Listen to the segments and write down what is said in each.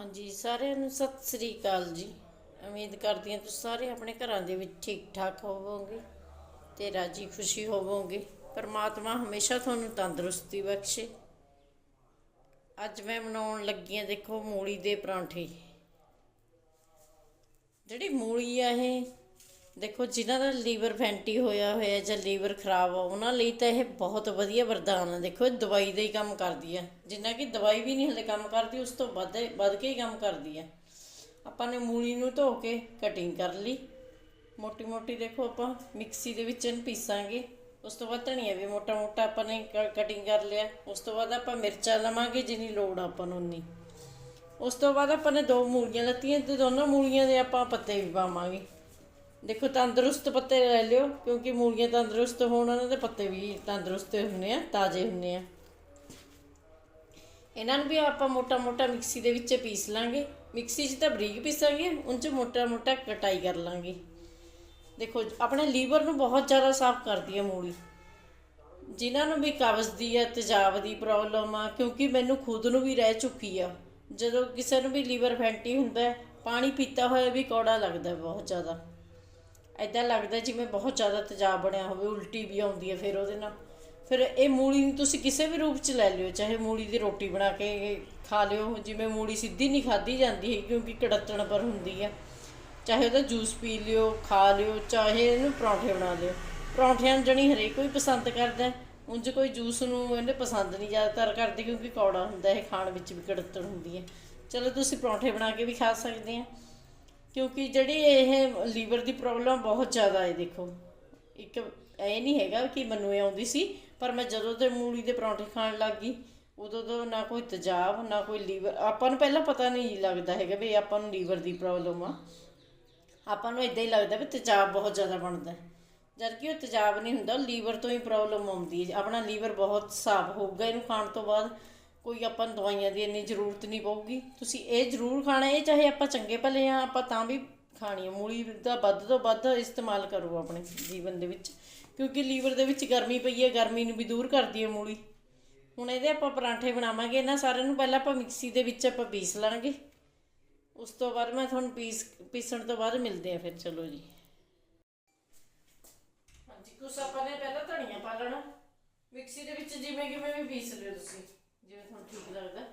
ਹਾਂਜੀ, ਸਾਰਿਆਂ ਨੂੰ ਸਤਿ ਸ੍ਰੀ ਅਕਾਲ ਜੀ। ਉਮੀਦ ਕਰਦੀ ਹਾਂ ਤੁਸੀਂ ਸਾਰੇ ਆਪਣੇ ਘਰਾਂ ਦੇ ਵਿੱਚ ਠੀਕ ਠਾਕ ਹੋਵੋਗੇ ਤੇ ਰਾਜੀ ਖੁਸ਼ੀ ਹੋਵੋਗੇ। ਪਰਮਾਤਮਾ ਹਮੇਸ਼ਾ ਤੁਹਾਨੂੰ ਤੰਦਰੁਸਤੀ ਬਖਸ਼ੇ। ਅੱਜ ਮੈਂ ਬਣਾਉਣ ਲੱਗੀ ਹਾਂ ਦੇਖੋ ਮੂਲੀ ਦੇ ਪਰਾਂਠੇ। ਜਿਹੜੀ ਮੂਲੀ ਆ ਇਹ ਦੇਖੋ, ਜਿਨ੍ਹਾਂ ਦਾ ਲੀਵਰ ਫੈਂਟੀ ਹੋਇਆ ਹੋਇਆ ਜਾਂ ਲੀਵਰ ਖਰਾਬ ਆ, ਉਹਨਾਂ ਲਈ ਤਾਂ ਇਹ ਬਹੁਤ ਵਧੀਆ ਵਰਦਾਨ ਆ। ਦੇਖੋ, ਇਹ ਦਵਾਈ ਦਾ ਹੀ ਕੰਮ ਕਰਦੀ ਆ। ਜਿੰਨਾ ਕਿ ਦਵਾਈ ਵੀ ਨਹੀਂ ਹਲੇ ਕੰਮ ਕਰਦੀ, ਉਸ ਤੋਂ ਵੱਧ ਵੱਧ ਕੇ ਹੀ ਕੰਮ ਕਰਦੀ ਆ। ਆਪਾਂ ਨੇ ਮੂਲੀ ਨੂੰ ਧੋ ਕੇ ਕਟਿੰਗ ਕਰ ਲਈ। ਮੋਟੀ ਮੋਟੀ ਦੇਖੋ, ਆਪਾਂ ਮਿਕਸੀ ਦੇ ਵਿੱਚ ਇਹਨੂੰ ਪੀਸਾਂਗੇ। ਉਸ ਤੋਂ ਬਾਅਦ ਧਨੀਆ ਵੀ ਮੋਟਾ ਮੋਟਾ ਆਪਾਂ ਨੇ ਕਟਿੰਗ ਕਰ ਲਿਆ। ਉਸ ਤੋਂ ਬਾਅਦ ਆਪਾਂ ਮਿਰਚਾਂ ਲਵਾਂਗੇ, ਜਿੰਨੀ ਲੋੜ ਆਪਾਂ ਨੂੰ ਉਨੀ। ਉਸ ਤੋਂ ਬਾਅਦ ਆਪਾਂ ਨੇ ਦੋ ਮੂਲੀਆਂ ਲੱਤੀਆਂ, ਤੇ ਦੋਨੋਂ ਮੂਲੀਆਂ ਦੇ ਆਪਾਂ ਪੱਤੇ ਵੀ ਪਾਵਾਂਗੇ। ਦੇਖੋ ਤੰਦਰੁਸਤ ਪੱਤੇ ਲੈ ਲਿਓ, ਕਿਉਂਕਿ ਮੂਲੀਆਂ ਤੰਦਰੁਸਤ ਹੋਣ, ਉਹਨਾਂ ਦੇ ਪੱਤੇ ਵੀ ਤੰਦਰੁਸਤ ਹੁੰਦੇ ਆ, ਤਾਜ਼ੇ ਹੁੰਦੇ ਆ। ਇਹਨਾਂ ਨੂੰ ਵੀ ਆਪਾਂ ਮੋਟਾ ਮੋਟਾ ਮਿਕਸੀ ਦੇ ਵਿੱਚ ਪੀਸ ਲਾਂਗੇ। ਮਿਕਸੀ 'ਚ ਤਾਂ ਬਰੀਕ ਪੀਸਾਂਗੇ ਉਹਨਾਂ 'ਚ ਮੋਟਾ ਮੋਟਾ ਕਟਾਈ ਕਰ ਲਾਂਗੇ। ਦੇਖੋ, ਆਪਣੇ ਲੀਵਰ ਨੂੰ ਬਹੁਤ ਜ਼ਿਆਦਾ ਸਾਫ਼ ਕਰਦੀ ਹੈ ਮੂਲੀ। ਜਿਨ੍ਹਾਂ ਨੂੰ ਵੀ ਕਬਜ਼ ਦੀ ਹੈ ਤੇਜ਼ਾਬ ਦੀ ਪ੍ਰੋਬਲਮ ਆ, ਕਿਉਂਕਿ ਮੈਨੂੰ ਖੁਦ ਨੂੰ ਵੀ ਰਹਿ ਚੁੱਕੀ ਆ। ਜਦੋਂ ਕਿਸੇ ਨੂੰ ਵੀ ਲੀਵਰ ਫੈਂਟੀ ਹੁੰਦਾ, ਪਾਣੀ ਪੀਤਾ ਹੋਇਆ ਵੀ ਕੌੜਾ ਲੱਗਦਾ ਬਹੁਤ ਜ਼ਿਆਦਾ। ਐਦਾਂ ਲੱਗਦਾ ਜਿਵੇਂ ਬਹੁਤ ਜ਼ਿਆਦਾ ਤੇਜ਼ਾਬ ਬਣਿਆ ਹੋਵੇ, ਉਲਟੀ ਵੀ ਆਉਂਦੀ ਹੈ ਫਿਰ ਉਹਦੇ ਨਾਲ। ਫਿਰ ਇਹ ਮੂਲੀ ਨੂੰ ਤੁਸੀਂ ਕਿਸੇ ਵੀ ਰੂਪ 'ਚ ਲੈ ਲਿਓ, ਚਾਹੇ ਮੂਲੀ ਦੀ ਰੋਟੀ ਬਣਾ ਕੇ ਖਾ ਲਿਓ, ਜਿਵੇਂ ਮੂਲੀ ਸਿੱਧੀ ਨਹੀਂ ਖਾਧੀ ਜਾਂਦੀ ਹੈ ਕਿਉਂਕਿ ਕੜੱਤਣ ਪਰ ਹੁੰਦੀ ਹੈ। ਚਾਹੇ ਉਹਦਾ ਜੂਸ ਪੀ ਲਿਓ, ਖਾ ਲਿਓ, ਚਾਹੇ ਇਹਨੂੰ ਪਰੌਂਠੇ ਬਣਾ ਲਿਓ। ਪਰੌਂਠਿਆਂ ਨੂੰ ਜਣੀ ਹਰੇਕ ਕੋਈ ਪਸੰਦ ਕਰਦਾ ਉਂਝ ਕੋਈ ਜੂਸ ਨੂੰ ਇਹਨੇ ਪਸੰਦ ਨਹੀਂ ਜ਼ਿਆਦਾਤਰ ਕਰਦੇ ਕਿਉਂਕਿ ਕੌੜਾ ਹੁੰਦਾ, ਇਹ ਖਾਣ ਵਿੱਚ ਵੀ ਕੜੱਤਣ ਹੁੰਦੀ ਹੈ। ਚਲੋ ਤੁਸੀਂ ਪਰੌਂਠੇ ਬਣਾ ਕੇ ਵੀ ਖਾ ਸਕਦੇ ਆ। ਕਿਉਂਕਿ ਜਿਹੜੀ ਇਹ ਲੀਵਰ ਦੀ ਪ੍ਰੋਬਲਮ ਬਹੁਤ ਜ਼ਿਆਦਾ ਹੈ, ਦੇਖੋ। ਇੱਕ ਇਹ ਨਹੀਂ ਹੈਗਾ ਕਿ ਮੈਨੂੰ ਇਹ ਆਉਂਦੀ ਸੀ, ਪਰ ਮੈਂ ਜਦੋਂ ਤੇ ਮੂਲੀ ਦੇ ਪਰੌਂਠੇ ਖਾਣ ਲੱਗ ਗਈ, ਉਦੋਂ ਤੋਂ ਨਾ ਕੋਈ ਤਜਾਬ, ਨਾ ਕੋਈ ਲੀਵਰ, ਆਪਾਂ ਨੂੰ ਪਹਿਲਾਂ ਪਤਾ ਨਹੀਂ ਲੱਗਦਾ ਹੈਗਾ ਵੀ ਆਪਾਂ ਨੂੰ ਲੀਵਰ ਦੀ ਪ੍ਰੋਬਲਮ ਆ। ਆਪਾਂ ਨੂੰ ਇਦਾਂ ਹੀ ਲੱਗਦਾ ਵੀ ਤਜਾਬ ਬਹੁਤ ਜ਼ਿਆਦਾ ਬਣਦਾ। ਹੈ ਜਦ ਕਿ ਉਹ ਤਜਾਬ ਨਹੀਂ ਹੁੰਦਾ ਲੀਵਰ ਤੋਂ ਹੀ ਪ੍ਰੋਬਲਮ ਆਉਂਦੀ ਹੈ। ਆਪਣਾ ਲੀਵਰ ਬਹੁਤ ਸਾਫ਼ ਹੋਊਗਾ ਇਹਨੂੰ ਖਾਣ ਤੋਂ ਬਾਅਦ। ਕੋਈ ਆਪਾਂ ਨੂੰ ਦਵਾਈਆਂ ਦੀ ਇੰਨੀ ਜ਼ਰੂਰਤ ਨਹੀਂ ਪਊਗੀ। ਤੁਸੀਂ ਇਹ ਜ਼ਰੂਰ ਖਾਣਾ, ਇਹ ਚਾਹੇ ਆਪਾਂ ਚੰਗੇ ਭਲੇ ਆ ਆਪਾਂ ਤਾਂ ਵੀ ਖਾਣੀ ਹੈ ਮੂਲੀ ਦਾ ਵੱਧ ਤੋਂ ਵੱਧ ਇਸਤੇਮਾਲ ਕਰੋ ਆਪਣੇ ਜੀਵਨ ਦੇ ਵਿੱਚ, ਕਿਉਂਕਿ ਲੀਵਰ ਦੇ ਵਿੱਚ ਗਰਮੀ ਪਈ ਹੈ, ਗਰਮੀ ਨੂੰ ਵੀ ਦੂਰ ਕਰਦੀ ਹੈ ਮੂਲੀ। ਹੁਣ ਇਹਦੇ ਆਪਾਂ ਪਰਾਂਠੇ ਬਣਾਵਾਂਗੇ, ਇਹਨਾਂ ਸਾਰਿਆਂ ਨੂੰ ਪਹਿਲਾਂ ਆਪਾਂ ਮਿਕਸੀ ਦੇ ਵਿੱਚ ਆਪਾਂ ਪੀਸ ਲਾਂਗੇ। ਉਸ ਤੋਂ ਬਾਅਦ ਮੈਂ ਤੁਹਾਨੂੰ ਪੀਸ, ਪੀਸਣ ਤੋਂ ਬਾਅਦ ਮਿਲਦੇ ਆ ਫਿਰ, ਚਲੋ ਜੀ। ਹਾਂਜੀ, ਕੁਛ ਆਪਾਂ ਨੇ ਪਹਿਲਾਂ ਧਨੀਆ ਪਾ ਲੈਣਾ। ਮਿਕਸੀ ਦੇ ਵਿੱਚ ਜਿਵੇਂ ਕਿਵੇਂ ਵੀ ਪੀਸ ਲਿਓ ਤੁਸੀਂ। ਜਿਵੇਂ ਤੁਹਾਨੂੰ ਠੀਕ ਲੱਗਦਾ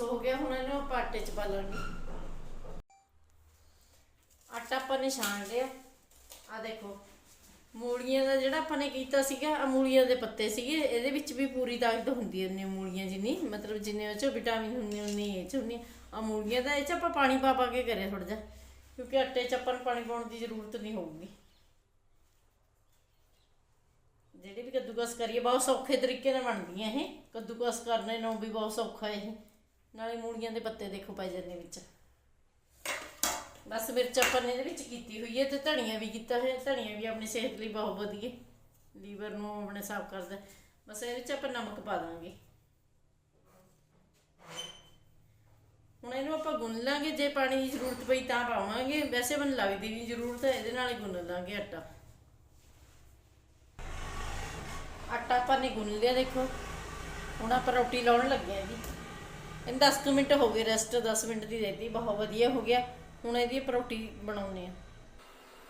ਦੇਖੋ ਹੋ ਗਿਆ, ਹੁਣ ਇਹਨੂੰ ਆਪਾਂ ਆਟੇ 'ਚ ਪਾ ਆਟਾ ਆਪਾਂ ਨੇ ਛਾਣ ਲਿਆ। ਆ ਦੇਖੋ, ਮੂਲੀਆਂ ਦਾ ਜਿਹੜਾ ਆਪਾਂ ਨੇ ਕੀਤਾ ਸੀਗਾ ਆ ਮੂਲੀਆਂ ਦੇ ਪੱਤੇ ਸੀਗੇ, ਇਹਦੇ ਵਿੱਚ ਵੀ ਪੂਰੀ ਤਾਕਤ ਹੁੰਦੀ ਹੈ ਨੇ ਮੂਲੀਆਂ ਜਿੰਨੀ, ਮਤਲਬ ਜਿੰਨੇ ਉਹ 'ਚ ਵਿਟਾਮਿਨ ਹੁੰਦੇ ਉਨੀ ਇਹ 'ਚ ਹੁੰਦੀ ਆ। ਮੂਲੀਆਂ ਦਾ ਇਹ 'ਚ ਆਪਾਂ ਪਾਣੀ ਪਾ ਪਾ ਕੇ ਕਰਿਆ ਥੋੜਾ ਜਿਹਾ, ਕਿਉਂਕਿ ਆਟੇ 'ਚ ਆਪਾਂ ਨੂੰ ਪਾਣੀ ਪਾਉਣ ਦੀ ਜ਼ਰੂਰਤ ਨਹੀਂ ਹੋਊਗੀ। ਜਿਹੜੀ ਵੀ ਕੱਦੂਕਸ ਕਰੀਏ, ਬਹੁਤ ਸੌਖੇ ਤਰੀਕੇ ਨਾਲ ਬਣਦੀਆਂ ਇਹ। ਕੱਦੂਕਸ ਕਰਨੇ ਨੂੰ ਵੀ ਬਹੁਤ ਸੌਖਾ ਇਹ। ਨਾਲੇ ਮੂਲੀਆਂ ਦੇ ਪੱਤੇ ਦੇਖੋ ਪੈ ਜਾਂਦੇ ਵਿੱਚ। ਬਸ ਮਿਰਚ ਆਪਾਂ ਨੇ ਇਹਦੇ ਵਿੱਚ ਕੀਤੀ ਹੋਈ ਹੈ ਤੇ ਧਨੀਆ ਵੀ ਕੀਤਾ ਹੋਇਆ, ਧਨੀਆ ਵੀ ਆਪਣੀ ਸਿਹਤ ਲਈ ਬਹੁਤ ਵਧੀਆ ਲੀਵਰ ਨੂੰ ਆਪਣੇ ਸਾਫ਼ ਕਰਦਾ ਬਸ ਇਹਦੇ ਵਿੱਚ ਆਪਾਂ ਨਮਕ ਪਾ ਦਾਂਗੇ। ਹੁਣ ਇਹਨੂੰ ਆਪਾਂ ਗੁੰਨ ਲਾਂਗੇ, ਜੇ ਪਾਣੀ ਦੀ ਜ਼ਰੂਰਤ ਪਈ ਤਾਂ ਪਾਵਾਂਗੇ। ਵੈਸੇ ਮੈਨੂੰ ਲੱਗਦੀ ਨਹੀਂ ਜ਼ਰੂਰਤ ਹੈ, ਇਹਦੇ ਨਾਲ ਹੀ ਗੁੰਨ ਲਾਂਗੇ ਆਟਾ। ਆਟਾ ਆਪਾਂ ਨੇ ਗੁੰਨ ਲਿਆ ਦੇਖੋ। ਹੁਣ ਆਪਾਂ ਰੋਟੀ ਲਾਉਣ ਲੱਗੇ ਆ ਜੀ। ਇਹਨੂੰ 10 ਕੁ ਮਿੰਟ ਹੋ ਗਏ ਰੈਸਟ 10 ਮਿੰਟ ਦੀ ਦੇਤੀ ਬਹੁਤ ਵਧੀਆ ਹੋ ਗਿਆ। ਹੁਣ ਇਹਦੀ ਆਪਾਂ ਰੋਟੀ ਬਣਾਉਨੇ ਆ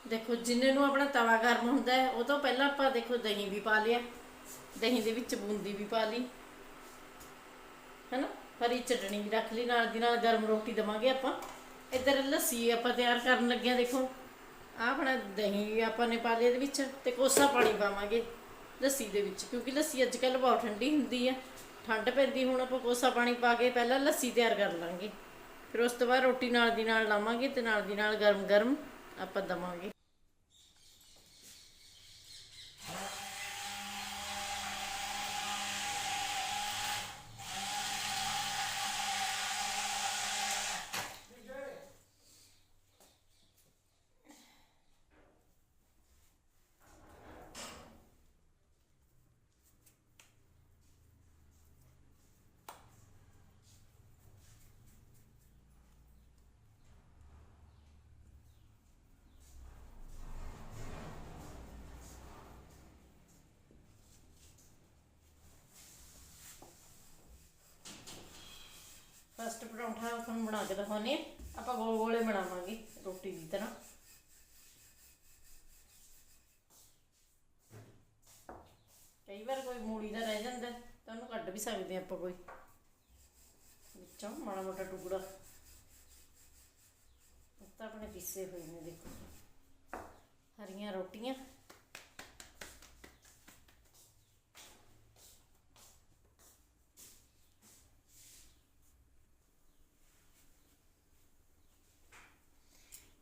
ਦੇਖੋ, ਜਿੰਨੇ ਨੂੰ ਆਪਣਾ ਤਵਾ ਗਰਮ ਹੁੰਦਾ ਹੈ, ਉਹ ਤੋਂ ਪਹਿਲਾਂ ਆਪਾਂ ਦੇਖੋ ਦਹੀਂ ਵੀ ਪਾ ਲਿਆ। ਦਹੀਂ ਦੇ ਵਿੱਚ ਬੂੰਦੀ ਵੀ ਪਾ ਲਈ। ਹੈਨਾ? ਹਰੀ ਚਟਣੀ ਵੀ ਰੱਖ ਲਈ, ਨਾਲ ਦੀ ਨਾਲ ਗਰਮ ਰੋਟੀ ਦਵਾਂਗੇ ਆਪਾਂ। ਇੱਧਰ ਲੱਸੀ ਆਪਾਂ ਤਿਆਰ ਕਰਨ ਲੱਗੇ ਆ ਦੇਖੋ। ਆਹ ਆਪਣਾ ਦਹੀਂ ਆਪਾਂ ਨੇ ਪਾ ਲਿਆ ਇਹਦੇ ਵਿੱਚ ਤੇ ਕੋਸਾ ਪਾਣੀ ਪਾਵਾਂਗੇ ਲੱਸੀ ਦੇ ਵਿੱਚ, ਕਿਉਂਕਿ ਲੱਸੀ ਅੱਜ ਕੱਲ੍ਹ ਬਹੁਤ ਠੰਡੀ ਹੁੰਦੀ ਆ। ਠੰਡ ਪੈਂਦੀ, ਹੁਣ ਆਪਾਂ ਕੋਸਾ ਪਾਣੀ ਪਾ ਕੇ ਪਹਿਲਾਂ ਲੱਸੀ ਤਿਆਰ ਕਰ ਲਾਂਗੇ। ਫਿਰ ਉਸ ਤੋਂ ਬਾਅਦ ਰੋਟੀ ਨਾਲ ਦੀ ਨਾਲ ਲਾਵਾਂਗੇ ਤੇ ਨਾਲ ਦੀ ਨਾਲ ਗਰਮ ਗਰਮ ਆਪਾਂ ਦਵਾਂਗੇ। ਫਸਟ ਪਰੌਂਠਾ ਤੁਹਾਨੂੰ ਬਣਾ ਕੇ ਦਿਖਾਉਂਦੇ ਆਪਾਂ ਗੋਲ ਗੋਲੇ ਬਣਾਵਾਂਗੇ ਰੋਟੀ ਦੀ ਤਰ੍ਹਾਂ। ਕਈ ਵਾਰ ਕੋਈ ਮੂਲੀ ਦਾ ਰਹਿ ਜਾਂਦਾ ਤਾਂ ਉਹਨੂੰ ਕੱਢ ਵੀ ਸਕਦੇ ਆਪਾਂ ਕੋਈ। ਵਿੱਚੋਂ ਮਾੜਾ ਮੋਟਾ ਟੁਕੜਾ। ਇਹ ਆਪਣੇ ਪੀਸੇ ਹੋਏ ਨੇ ਦੇਖੋ। ਹਰੀਆਂ ਰੋਟੀਆਂ।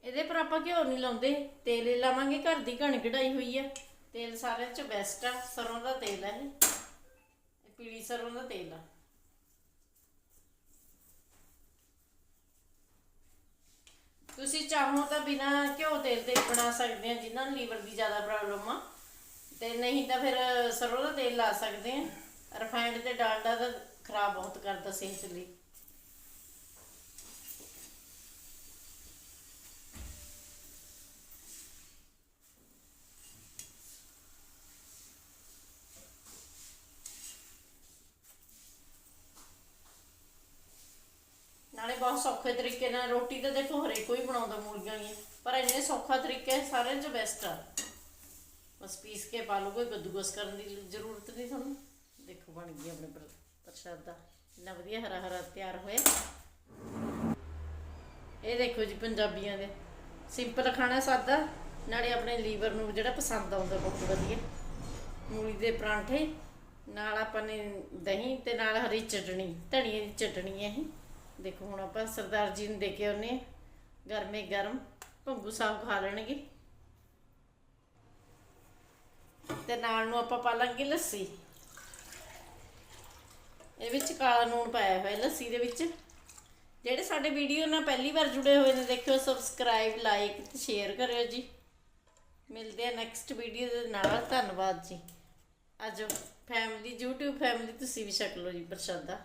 ਇਹਦੇ ਪਰ ਆਪਾਂ ਘਿਓ ਨਹੀਂ ਲਾਉਂਦੇ, ਤੇਲ ਹੀ ਲਾਵਾਂਗੇ, ਘਰ ਦੀ ਘਣ ਕਢਾਈ ਹੋਈ ਆ। ਤੇਲ ਸਾਰਿਆਂ ਚ ਬੈਸਟ ਆ, ਸਰੋਂ ਦਾ ਤੇਲ ਹੈ ਇਹ। ਪੀਲੀ ਸਰੋਂ ਦਾ ਤੇਲ ਆ। ਤੁਸੀਂ ਚਾਹੋ ਤਾਂ ਬਿਨਾ ਘਿਓ ਤੇਲ ਦੇ ਬਣਾ ਸਕਦੇ ਆ, ਜਿਨ੍ਹਾਂ ਨੂੰ ਲੀਵਰ ਦੀ ਜ਼ਿਆਦਾ ਪ੍ਰੋਬਲਮ ਆ। ਤੇ ਨਹੀਂ ਤਾਂ ਫਿਰ ਸਰੋਂ ਦਾ ਤੇਲ ਲਾ ਸਕਦੇ ਆ। ਰਿਫਾਈਨਡ ਤੇ ਡਾਲਡਾ ਤਾਂ ਖਰਾਬ ਬਹੁਤ ਕਰਦਾ ਸਿਹਤ ਲਈ ਨਾਲੇ ਬਹੁਤ ਸੌਖੇ ਤਰੀਕੇ ਨਾਲ ਰੋਟੀ ਤਾਂ ਦੇਖੋ ਹਰੇਕ ਕੋਈ ਬਣਾਉਂਦਾ ਮੂਲੀਆਂ ਹੀ ਪਰ ਇੰਨੇ ਸੌਖਾ ਤਰੀਕੇ ਹੈ, ਸਾਰਿਆਂ 'ਚ ਬੈਸਟ ਆ। ਬਸ ਪੀਸ ਕੇ ਪਾ ਲਓ ਕੋਈ ਕੱਦੂਕਸ ਕਰਨ ਦੀ ਜ਼ਰੂਰਤ ਨਹੀਂ ਤੁਹਾਨੂੰ। ਦੇਖੋ ਬਣ ਗਈ ਆਪਣੇ ਪ੍ਰਸ਼ਾਦਾ ਇੰਨਾ ਵਧੀਆ ਹਰਾ ਹਰਾ ਤਿਆਰ ਹੋਇਆ। ਇਹ ਦੇਖੋ ਜੀ ਪੰਜਾਬੀਆਂ ਦੇ। ਸਿੰਪਲ ਖਾਣਾ ਸਾਦਾ ਨਾਲੇ ਆਪਣੇ ਲੀਵਰ ਨੂੰ ਜਿਹੜਾ ਪਸੰਦ ਆਉਂਦਾ ਬਹੁਤ ਵਧੀਆ। ਮੂਲੀ ਦੇ ਪਰਾਂਠੇ ਨਾਲ ਆਪਾਂ ਨੇ ਦਹੀਂ ਤੇ ਨਾਲ ਹਰੀ ਚਟਣੀ ਧਨੀਏ ਦੀ ਚਟਣੀ ਹੈ ਇਹ। ਦੇਖੋ, ਹੁਣ ਆਪਾਂ ਸਰਦਾਰ ਜੀ ਨੂੰ ਦੇ ਕੇ ਆਉਨੇ ਗਰਮੇ ਗਰਮ, ਭੰਗੂ ਸਾਹਿਬ ਖਾ ਲੈਣਗੇ। ਤੇ ਨਾਲ ਨੂੰ ਆਪਾਂ ਪਾ ਲਾਂਗੇ ਲੱਸੀ। ਇਹ ਵਿੱਚ ਕਾਲਾ ਨੂਣ ਪਾਇਆ ਹੋਇਆ ਲੱਸੀ ਦੇ ਵਿੱਚ। ਜਿਹੜੇ ਸਾਡੇ ਵੀਡੀਓ ਨਾਲ ਪਹਿਲੀ ਵਾਰ ਜੁੜੇ ਹੋਏ ਨੇ, ਦੇਖਿਓ ਸਬਸਕ੍ਰਾਈਬ ਲਾਈਕ ਤੇ ਸ਼ੇਅਰ ਕਰਿਓ ਜੀ। ਮਿਲਦੇ ਆ ਨੈਕਸਟ ਵੀਡੀਓ ਦੇ ਨਾਲ। ਧੰਨਵਾਦ ਜੀ। ਅੱਜ ਫੈਮਿਲੀ YouTube ਫੈਮਿਲੀ ਤੁਸੀਂ ਵੀ ਛਕ ਲਓ ਜੀ, ਪ੍ਰਸ਼ਾਦਾ।